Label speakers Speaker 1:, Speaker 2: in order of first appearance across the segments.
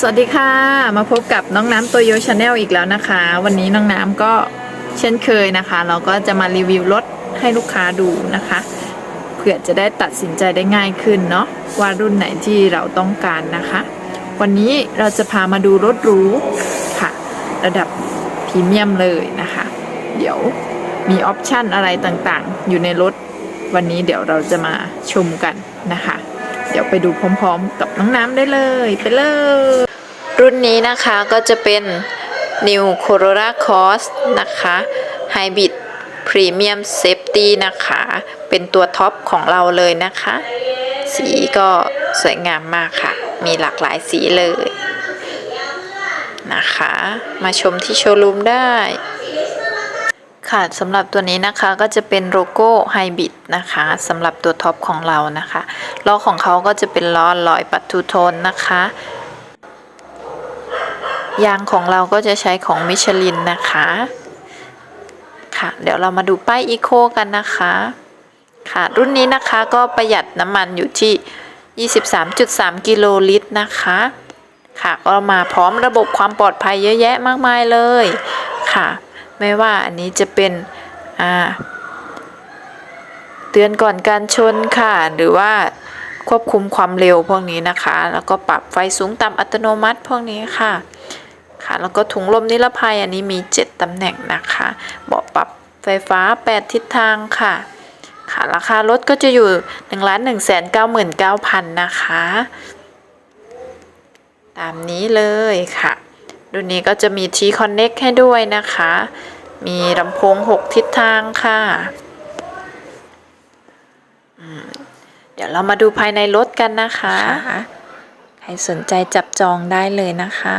Speaker 1: สวัสดีค่ะ มาพบกับน้องน้ำตัวโยชาแนลอีกแล้วนะคะ วันนี้น้องน้ำก็เช่นเคยนะคะ เราก็จะมารีวิวรถให้ลูกค้าดูนะคะ เพื่อจะได้ตัดสินใจได้ง่ายขึ้นเนาะว่ารุ่นไหนที่เราต้องการนะคะ วันนี้เราจะพามาดูรถหรูค่ะ ระดับพรีเมียมเลยนะคะ เดี๋ยวมีออปชันอะไรต่างๆ อยู่ในรถวันนี้เดี๋ยวเราจะมาชมกันนะคะ ดี๋ยวไปดูพร้อมๆ กับน้องน้ำได้เลยไปเลย รุ่นนี้นะคะก็จะเป็น New Corolla Cross นะคะ Hybrid Premium Safety นะคะ เป็นตัวท็อปของเราเลยนะคะ สีก็สวยงามมากค่ะ มีหลากหลายสีเลยนะคะ มาชมที่โชว์รูมได้ ค่ะสำหรับตัวนี้นะคะก็จะเป็นโลโก้ไฮบิดนะคะสำหรับตัวท็อปของเรานะคะล้อของเขาก็จะเป็นล้อลอยปัดทูโทนนะคะ ยางของเราก็จะใช้ของมิชลินนะคะค่ะเดี๋ยวเรามาดูป้ายอีโคกันนะคะค่ะรุ่นนี้นะคะก็ประหยัดน้ำมันอยู่ที่ 23.3 กิโลลิตรนะคะค่ะก็มาพร้อมระบบความปลอดภัยเยอะแยะมากมายเลยค่ะ ไม่ว่าอันนี้จะเป็นอ่าเตือนก่อนการชนค่ะ หรือว่าควบคุมความเร็วพวกนี้นะคะ แล้วก็ปรับไฟสูงต่ำอัตโนมัติพวกนี้ค่ะ ค่ะ แล้วก็ถุงลมนิรภัยอันนี้มี 7ตำแหน่งนะคะเบาะปรับไฟฟ้า 8 ทิศทางค่ะ ค่ะ ราคารถก็จะอยู่1 1 9 9 9 0 0 0นะคะ ตามนี้เลยค่ะ รุ่นนี้ก็จะมี T Connect ให้ด้วยนะคะ มีลำโพง 6 ทิศทางค่ะ เดี๋ยวเรามาดูภายในรถกันนะคะ ใครสนใจจับจองได้เลยนะคะ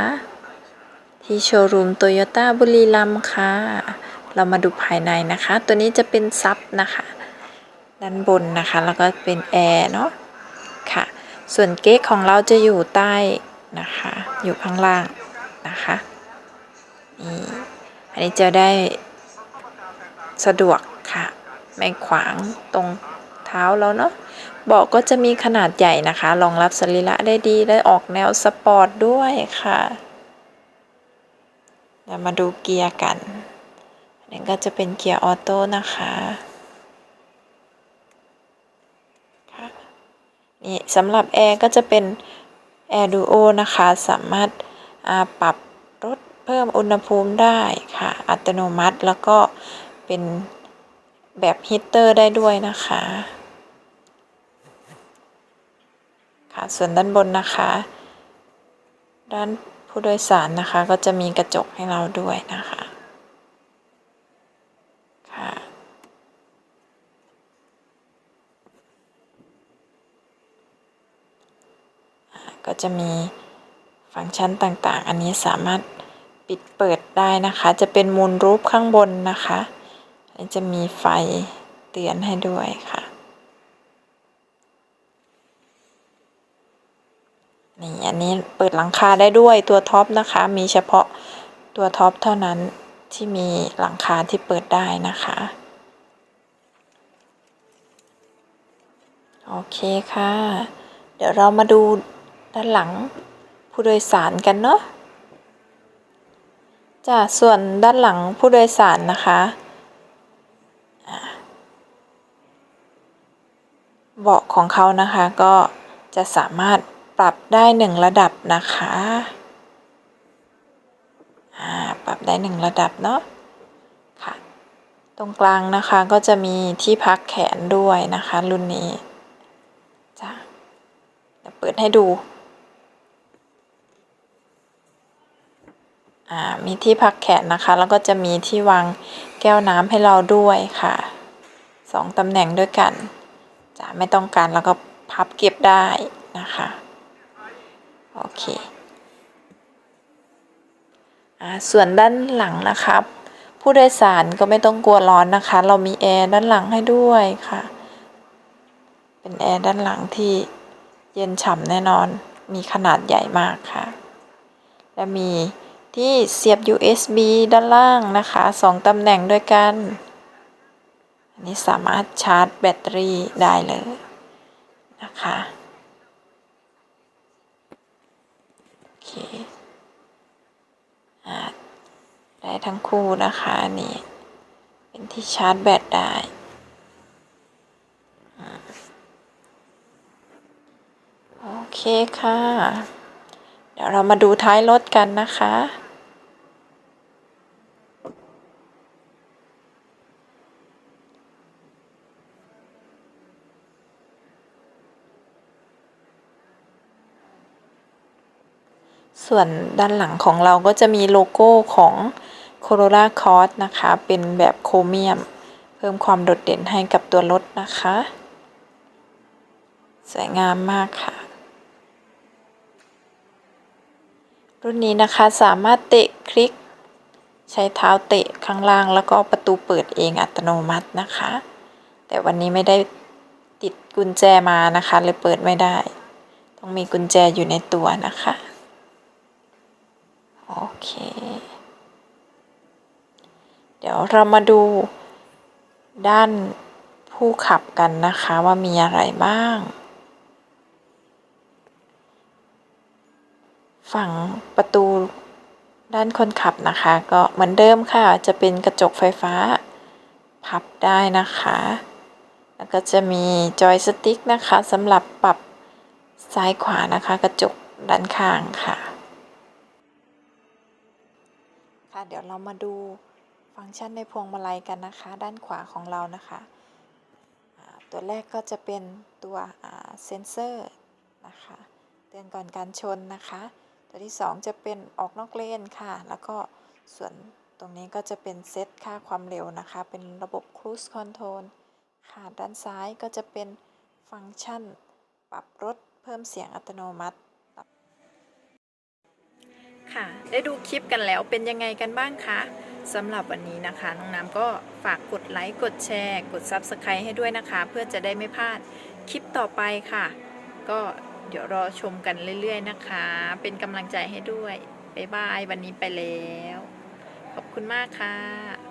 Speaker 1: ที่โชว์รูมโตโยต้าบุรีรัมย์ค่ะ เรามาดูภายในนะคะ ตัวนี้จะเป็นซับนะคะ ด้านบนนะคะ แล้วก็เป็นแอร์เนาะค่ะ ส่วนเก๊กของเราจะอยู่ใต้นะคะ อยู่ข้างล่าง นะคะนี่อันนี้จะได้สะดวกค่ะ ไม่ขวางตรงเท้าเราเนาะเบาะก็จะมีขนาดใหญ่นะคะรองรับสรีระได้ดีและออกแนวสปอร์ตด้วยค่ะเดี๋ยวมาดูเกียร์กันอันนี้ก็จะเป็นเกียร์ออโต้นะคะนี่สำหรับแอร์ก็จะเป็น Air Duo นะคะ สามารถ ปรับลดเพิ่มอุณหภูมิได้ค่ะ อัตโนมัติแล้วก็เป็นแบบฮีตเตอร์ได้ด้วยนะคะ ค่ะส่วนด้านบนนะคะ ด้านผู้โดยสารนะคะ ก็จะมีกระจกให้เราด้วยนะคะค่ะก็จะมี ฟังก์ชันต่างๆ อันนี้สามารถปิดเปิดได้นะคะ จะเป็นมูลรูปข้างบนนะคะอันนี้จะมีไฟเตือนให้ด้วยค่ะ นี่อันนี้เปิดหลังคาได้ด้วยตัวท็อปนะคะ มีเฉพาะตัวท็อปเท่านั้นที่มีหลังคาที่เปิดได้นะคะโอเคค่ะ เดี๋ยวเรามาดูด้านหลัง ผู้โดยสารกันเนาะจ้ะส่วนด้านหลังผู้โดยสารนะคะเบาะของเขานะคะก็จะสามารถปรับได้หนึ่งระดับนะคะปรับได้หนึ่งระดับเนาะค่ะ ตรงกลางนะคะก็จะมีที่พักแขนด้วยนะคะ รุ่นนี้จ้ะเดี๋ยวเปิดให้ดู อ่า มีที่พักแขนนะคะ แล้วก็จะมีที่วางแก้วน้ำให้เราด้วยค่ะสองตำแหน่งด้วยกันจะไม่ต้องการแล้วก็พับเก็บได้นะคะโอเคส่วนด้านหลังนะครับ ผู้โดยสารก็ไม่ต้องกลัวร้อนนะคะ เรามีแอร์ด้านหลังให้ด้วยค่ะ เป็นแอร์ด้านหลังที่เย็นฉ่ำแน่นอนมีขนาดใหญ่มากค่ะ และมี ที่เสียบ USB ด้านล่างนะคะสองตำแหน่งด้วยกัน อันนี้สามารถชาร์จแบตเตอรี่ได้เลยนะคะโอเคอได้ทั้งคู่นะคะนี่เป็นที่ชาร์จแบตได้โอเคค่ะ เดี๋ยวเรามาดูท้ายรถกันนะคะ ส่วนด้านหลังของเราก็จะมีโลโก้ของ Corolla Cross นะคะ เป็นแบบโครเมียม เพิ่มความโดดเด่นให้กับตัวรถนะคะ สวยงามมากค่ะ รุ่นนี้นะคะสามารถเตะคลิก ใช้เท้าเตะข้างล่างแล้วก็ประตูเปิดเองอัตโนมัตินะคะ แต่วันนี้ไม่ได้ติดกุญแจมานะคะเลยเปิดไม่ได้ ต้องมีกุญแจอยู่ในตัวนะคะ เค เดี๋ยวเรามาดูด้านผู้ขับกันนะคะว่ามีอะไรบ้าง ฝั่งประตูด้านคนขับนะคะ ก็เหมือนเดิมค่ะจะเป็นกระจกไฟฟ้า พับได้นะคะ แล้วก็จะมีจอยสติ๊กนะคะสำหรับปรับซ้ายขวานะคะ กระจกด้านข้างค่ะ เดี๋ยวเรามาดูฟังก์ชันในพวงมาลัยกันนะคะ ด้านขวาของเรานะคะตัวแรกก็จะเป็นตัวเซนเซอร์นะคะเตือนก่อนการชนนะคะ ตัวที่ 2 จะเป็นออกนอกเลนค่ะ แล้วก็ส่วนตรงนี้ก็จะเป็นเซตค่าความเร็วนะคะ เป็นระบบ Cruise Control ค่ะ ด้านซ้ายก็จะเป็นฟังก์ชัน ปรับลดเพิ่มเสียงอัตโนมัติ ค่ะ ได้ดูคลิปกันแล้วเป็นยังไงกันบ้างคะสำหรับวันนี้นะคะ น้องน้ำก็ฝากกดไลค์ กดแชร์ กด Subscribe ให้ด้วยนะคะ เพื่อจะได้ไม่พลาดคลิปต่อไปค่ะ ก็เดี๋ยวรอชมกันเรื่อยๆนะคะ เป็นกำลังใจให้ด้วย บ๊ายบาย วันนี้ไปแล้ว ขอบคุณมากค่ะ